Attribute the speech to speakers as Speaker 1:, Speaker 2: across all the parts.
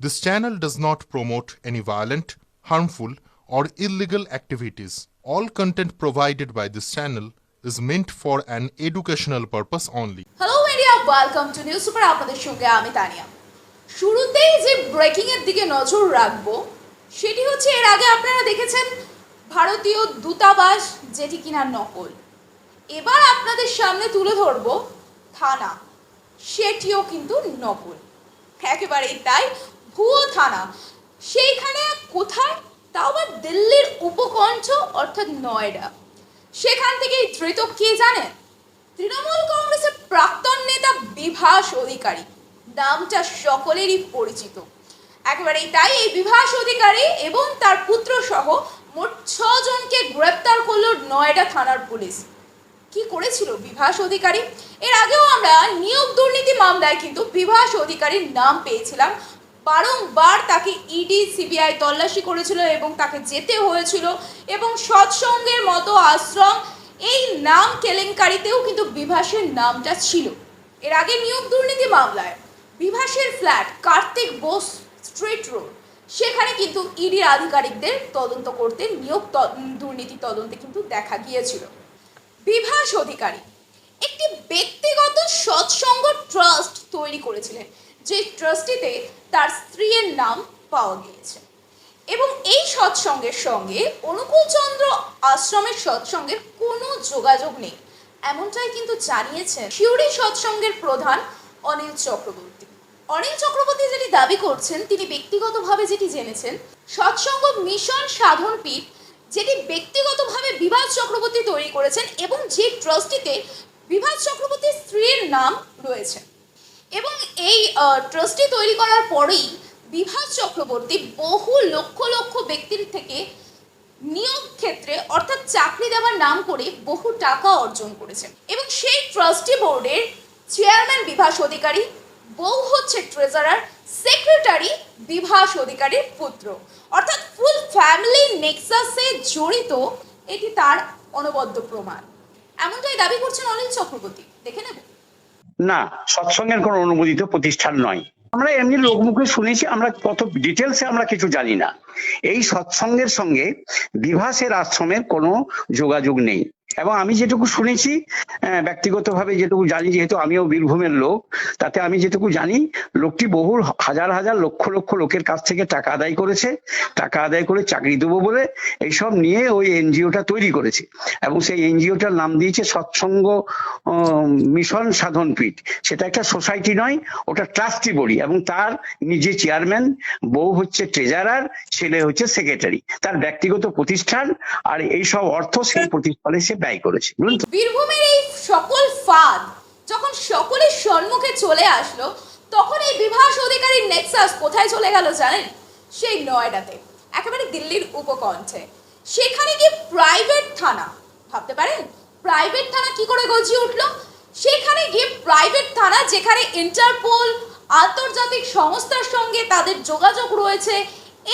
Speaker 1: This channel does not promote any violent, harmful, or illegal activities. All content provided by this channel is meant for an educational purpose only.
Speaker 2: Hello media welcome to news super আপনাদের সঙ্গে আমি তানিয়া শুরুতেই যে breaking এর দিকে নজর রাখব সেটি হচ্ছে এর আগে আপনারা দেখেছেন ভারতীয় দূতাবাস যেটি কিনা নকল এবার আপনাদের সামনে তুলে ধরবো থানা সেটিও কিন্তু নকল একেবারেই তাই ভুয়ো থানা। সেইখানে কোথায়? তাও আবার দিল্লির উপকণ্ঠ, অর্থাৎ নয়ডা। সেখান থেকেই ধৃত কে জানেন তৃণমূল কংগ্রেসের প্রাক্তন নেতা বিভাস অধিকারী। নামটা সকলেরই পরিচিত। একেবারেই তাই এই বিভাস অধিকারী এবং তার পুত্র সহ মোট ছজনকে গ্রেপ্তার করল নয়ডা থানার পুলিশ। কি করেছিল বিভাস অধিকারী? এর আগেও আমরা নিয়োগ দুর্নীতি মামলায় কিন্তু বিভাস অধিকারীর নাম পেয়েছিলাম। বারংবার তাকে ইডি সিবিআই তল্লাশি করেছিল এবং তাকে যেতে হয়েছিল এবং সৎসঙ্গের মতো আশ্রম, এই নাম কেলেঙ্কারিতেও কিন্তু বিভাসের নামটা ছিল। এর আগে নিয়োগ দুর্নীতি মামলায় বিভাসের flat Kartik Bose street road. সেখানে কিন্তু ইডির আধিকারিকদের তদন্ত করতে নিয়োগ দুর্নীতি তদন্তে কিন্তু দেখা গিয়েছিল। বিভাস অধিকারী একটি ব্যক্তিগত সৎসঙ্গ ট্রাস্ট তৈরি করেছিলেন। যে ট্রাস্টিতে তার স্ত্রীর নাম পাওয়া গিয়েছে। এবং এই সৎসঙ্গের সঙ্গে অনুকূলচন্দ্র আশ্রমের সৎসঙ্গের কোনো যোগাযোগ নেই, এমনটাই কিন্তু জানিয়েছেন শিউরি সৎসঙ্গের প্রধান অনিল চক্রবর্তী। অনিল চক্রবর্তী যেটি দাবি করছেন, তিনি ব্যক্তিগতভাবে যেটি জেনেছেন, সৎসঙ্গ মিশন সাধন পীঠ যেটি ব্যক্তিগতভাবে বিভাস চক্রবর্তী তৈরি করেছেন এবং যে ট্রাস্টিতে বিভাস চক্রবর্তীর স্ত্রীর নাম রয়েছে। এবং এই ট্রাস্টি তৈরি করার পরেই বিভাস চক্রবর্তী বহু লক্ষ লক্ষ ব্যক্তির থেকে নিয়োগ ক্ষেত্রে অর্থাৎ চাকরি দেওয়ার নাম করে বহু টাকা অর্জন করেছেন। এবং সেই ট্রাস্টি বোর্ডের চেয়ারম্যান বিভাস অধিকারী, বউ হচ্ছে ট্রেজারার সেক্রেটারি বিভাস অধিকারীর পুত্র। অর্থাৎ ফুল ফ্যামিলি নেক্সাসে জড়িত এটি তার অনবদ্য প্রমাণ। এমনটাই দাবি করছেন অনিল চক্রবর্তী। দেখে নেব।
Speaker 3: না, সৎসঙ্গের কোনো অনুমোদিত প্রতিষ্ঠান নয়। আমরা এমনি লোকমুখে শুনেছি, আমরা কত ডিটেলসে আমরা কিছু জানি না। এই সৎসঙ্গের সঙ্গে বিভাসের আশ্রমের কোনো যোগাযোগ নেই। এবং আমি যেটুকু শুনেছি ব্যক্তিগতভাবে যেটুকু জানি, যেহেতু আমিও বীরভূমের লোক, তাতে আমি যেটুকু জানি, লোকটি বহু হাজার হাজার লক্ষ লক্ষ লোকের কাছ থেকে টাকা আদায় করেছে, টাকা আদায় করে চাকরি দেবো বলে এইসব নিয়ে ওই এনজিওটা তৈরি করেছে। এবং সেই এনজিওটার নাম দিয়েছে সৎসঙ্গ মিশন সাধন পীঠ। সেটা একটা সোসাইটি নয়, ওটা ট্রাস্টি বডি। এবং তার নিজে চেয়ারম্যান, বউ হচ্ছে ট্রেজারার, ছেলে হচ্ছে সেক্রেটারি। তার ব্যক্তিগত প্রতিষ্ঠান, আর এই সব অর্থ সেই প্রতিষ্ঠানে সে ব্যয় করেছে
Speaker 2: বীরভূমের এই সকল ফাঁদ যখন সকলের সম্মুখে চলে আসলো, তখন এই বিভাস অধিকারীর নেক্সাস কোথায় চলে গেল জানেন? সেই নয়ডাতে, একেবারে দিল্লির উপকণ্ঠে। সেখানে কি প্রাইভেট থানা, ভাবতে পারেন? প্রাইভেট থানা কি করে গজিয়ে উঠল? সেখানে গিয়ে প্রাইভেট থানা, যেখানে ইন্টারপোল আন্তর্জাতিক সংস্থার সঙ্গে তাদের যোগাযোগ রয়েছে,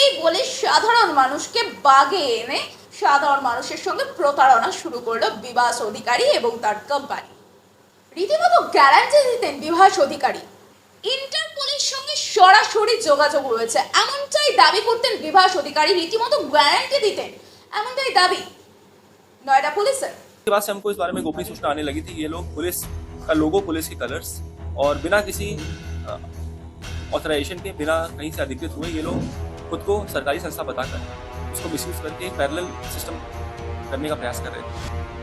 Speaker 2: এই বলে সাধারণ মানুষকে বাগে এনে সাধারণ মানুষের সঙ্গে প্রতারণা শুরু করলো বিভাস অধিকারী এবং তার কোম্পানি রীতিমতো গ্যারান্টি দিতেন বিভাস অধিকারী ইন্টারপোলের সঙ্গে সরাসরি যোগাযোগ রয়েছে এমনটাই দাবি করতেন বিভাস অধিকারী রীতিমতো গ্যারান্টি দিতেন एमनटाई दाबी नोएडा पुलिस है
Speaker 4: के बाद से हमको इस बारे में गोपनीय सूचना आने लगी थी ये लोग पुलिस का लोगो पुलिस के कलर्स और बिना किसी ऑथराइजेशन के बिना कहीं से अधिकृत हुए ये लोग खुद को सरकारी संस्था बताकर उसको मिसयूज करके पैरेलल सिस्टम करने का प्रयास कर रहे थे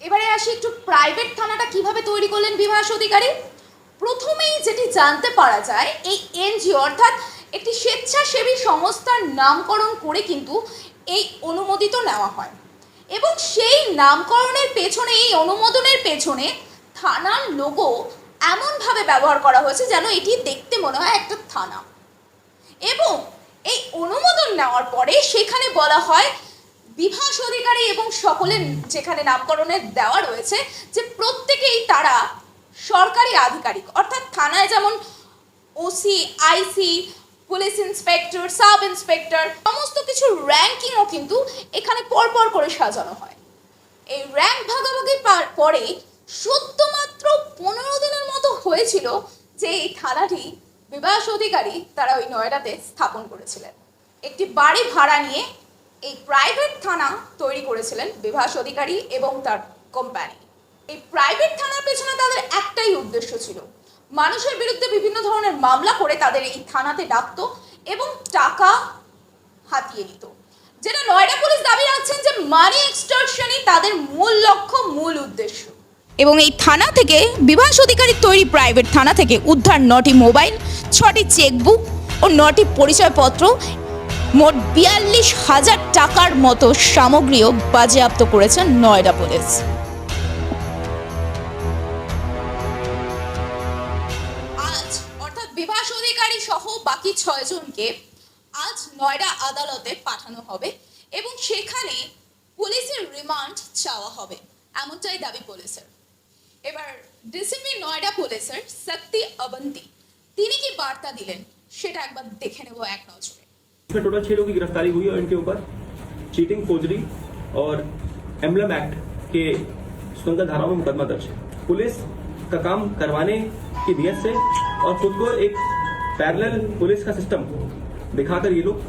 Speaker 2: এবারে আসি একটু প্রাইভেট থানাটা কিভাবে তৈরি করলেন বিভাস অধিকারী প্রথমেই যেটি জানতে পারা যায় এই এনজিও অর্থাৎ একটি স্বেচ্ছাসেবী সংস্থার নামকরণ করে কিন্তু এই অনুমোদিত নেওয়া হয়। এবং সেই নামকরণের পেছনে, এই অনুমোদনের পেছনে থানার লোগো এমনভাবে ব্যবহার করা হয়েছে যেন এটি দেখতে মনে হয় একটা থানা। এবং এই অনুমোদন নেওয়ার পরে সেখানে বলা হয়, বিভাস অধিকারী এবং সকলের যেখানে নামকরণের দেওয়া রয়েছে যে প্রত্যেকেই তারা সরকারি আধিকারিক। অর্থাৎ থানায় যেমন OC, IC police inspector, sub inspector, সমস্ত কিছু র্যাঙ্কিংও কিন্তু এখানে পরপর করে সাজানো হয়। এই র্যাঙ্ক ভাগাভাগি পার- শুধুমাত্র পনেরো দিনের মতো হয়েছিল যে এই থানাটি বিবাস অধিকারী তারা ওই নয়ডাতে স্থাপন করেছিলেন। একটি বাড়ি ভাড়া নিয়ে এই প্রাইভেট থানা তৈরি করেছিলেন বিভাস অধিকারী এবং তার কোম্পানি এই প্রাইভেট থানার পেছনে তাদের একটাই উদ্দেশ্য ছিল মানুষের বিরুদ্ধে বিভিন্ন ধরনের মামলা করে তাদের এই থানাতে ডাকতো এবং টাকা হাতিয়ে নিত। যেটা নয়ডা পুলিশ দাবি রাখছেন যে মানি এক্সটর্শনই তাদের মূল লক্ষ্য, মূল উদ্দেশ্য। এবং এই থানা থেকে বিভাস অধিকারীর তৈরি প্রাইভেট থানা থেকে উদ্ধার নটি মোবাইল, ছটি চেকবুক ও নটি পরিচয়পত্র, মোট বিয়াল্লিশ হাজার টাকার মতো সামগ্রীও বাজেয়াপ্ত করেছেন নয়ডা পুলিশ। অধিকারী সহ বাকি ছয়জনকে আজ নয়ডা আদালতে পাঠানো হবে এবং সেখানে পুলিশের রিমান্ড চাওয়া হবে এমনটাই দাবি পুলিশের এবার ডিসিপি নয়ডা পুলিশের শক্তি অবন্তি তিনি কি বার্তা দিলেন সেটা একবার দেখে নেব এক নজরে
Speaker 4: इसमें टोटल छह लोगों की गिरफ्तारी हुई है और इनके ऊपर चीटिंग फोजरी और एम्बलम एक्ट के सुंदर धाराओं में मुकदमा दर्ज है पुलिस का काम करवाने की नीयत से और खुद को एक पैरेलल पुलिस का सिस्टम दिखाकर ये लोग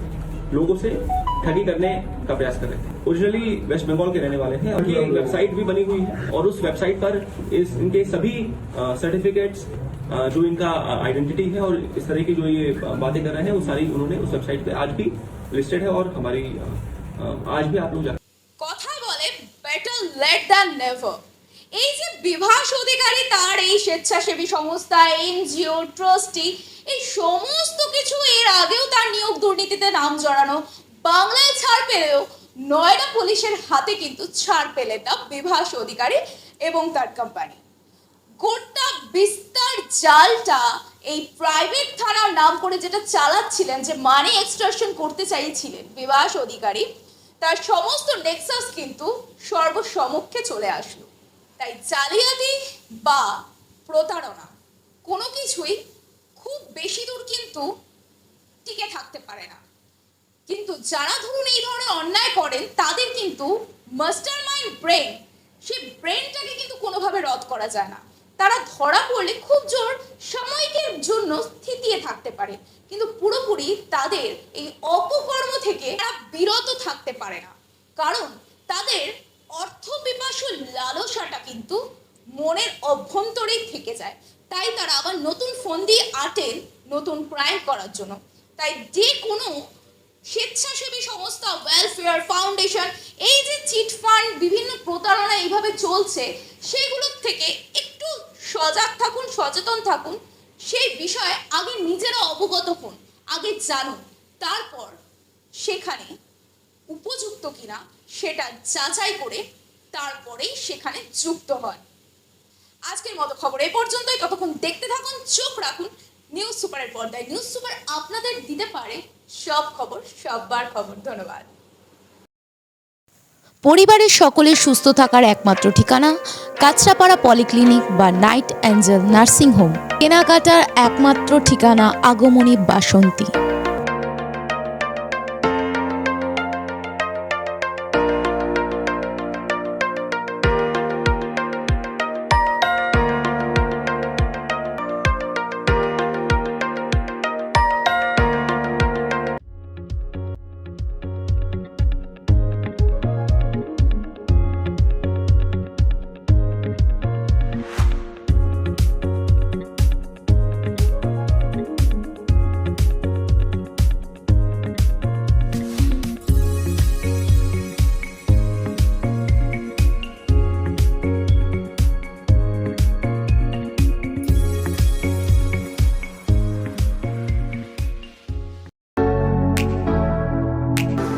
Speaker 4: लोगों से ठगी करने का प्रयास कर रहे थे ओरिजिनली वेस्ट बंगाल के रहने वाले हैं और ये एक वेबसाइट भी बनी हुई है और उस वेबसाइट पर इस इनके सभी सर्टिफिकेट्स जो इनका आइडेंटिटी है और इस तरह की जो ये बातें कर रहे हैं वो सारी उन्होंने उस वेबसाइट पे आज भी लिस्टेड है और हमारी अ, अ, आज भी आप लोग जा
Speaker 2: কথায় বলে বেটার লেট দ্যান নেভার এই যে বিভাস অধিকারী তার এই স্বেচ্ছাসেবী সংস্থা এনজিও ট্রাস্টি এই সমস্ত কিছু এর আগেও তার নিয়োগ দুর্নীতিতে নাম জড়ানো, বাংলায় ছাড় পেলেও নয়ডা পুলিশের হাতে কিন্তু ছাড় পেলেন না বিভাস অধিকারী এবং তার কোম্পানি গোটা বিস্তার জালটা এই প্রাইভেট থানার নাম করে যেটা চালাচ্ছিলেন, যে মানি এক্সট্রাকশন করতে চাইছিলেন বিবাস অধিকারী, তার সমস্ত নেক্সাস কিন্তু সর্বসমক্ষে চলে আসলো। তাই জালিয়াতি বা প্রতারণা কোনো কিছুই খুব বেশি দূর কিন্তু টিকে থাকতে পারে না। কিন্তু যারা ধরুন এই ধরনের অন্যায় করেন, তাদের কিন্তু মাস্টার মাইন্ড ব্রেন সেই ব্রেনটাকে কিন্তু কোনোভাবে রদ করা যায় না। তারা ধরা পড়লে খুব জোর সাময়িকের জন্য স্থিতিয়ে থাকতে পারে। কিন্তু পুরোপুরি তাদের এই অপকর্ম থেকে তারা বিরত থাকতে পারে না। কারণ তাদের অর্থ পিপাসু লালসাটা কিন্তু মনের অভ্যন্তরেই থেকে যায়। তাই তারা আবার নতুন ফোন দিয়ে আটেন নতুন ক্রাইম করার জন্য। তাই যে কোনো স্বেচ্ছাসেবী সংস্থা ওয়েলফেয়ার ফাউন্ডেশন এই যে চিট ফান্ড বিভিন্ন প্রতারণা এইভাবে চলছে, সেগুলোর থেকে একটু সজাগ থাকুন, সচেতন থাকুন, সেই বিষয়ে আগে নিজেরা অবগত হন, আগে জানুন। তারপর সেখানে উপযুক্ত কিনা সেটা যাচাই করে তারপরেই সেখানে যুক্ত হয়। আজকের মতো খবর এই পর্যন্তই। ততক্ষণ দেখতে থাকুন, চোখ রাখুন। নিউজ সুপারের পর্দায় নিউজ সুপার আপনাদের দিতে পারে সব খবর, সববার খবর। ধন্যবাদ।
Speaker 5: পরিবারের সকলের সুস্থ থাকার একমাত্র ঠিকানা কাঁচরাপাড়া পলিক্লিনিক বা নাইট অ্যাঞ্জেল নার্সিং হোম। কেনাকাটার একমাত্র ঠিকানা Agamani Basanti.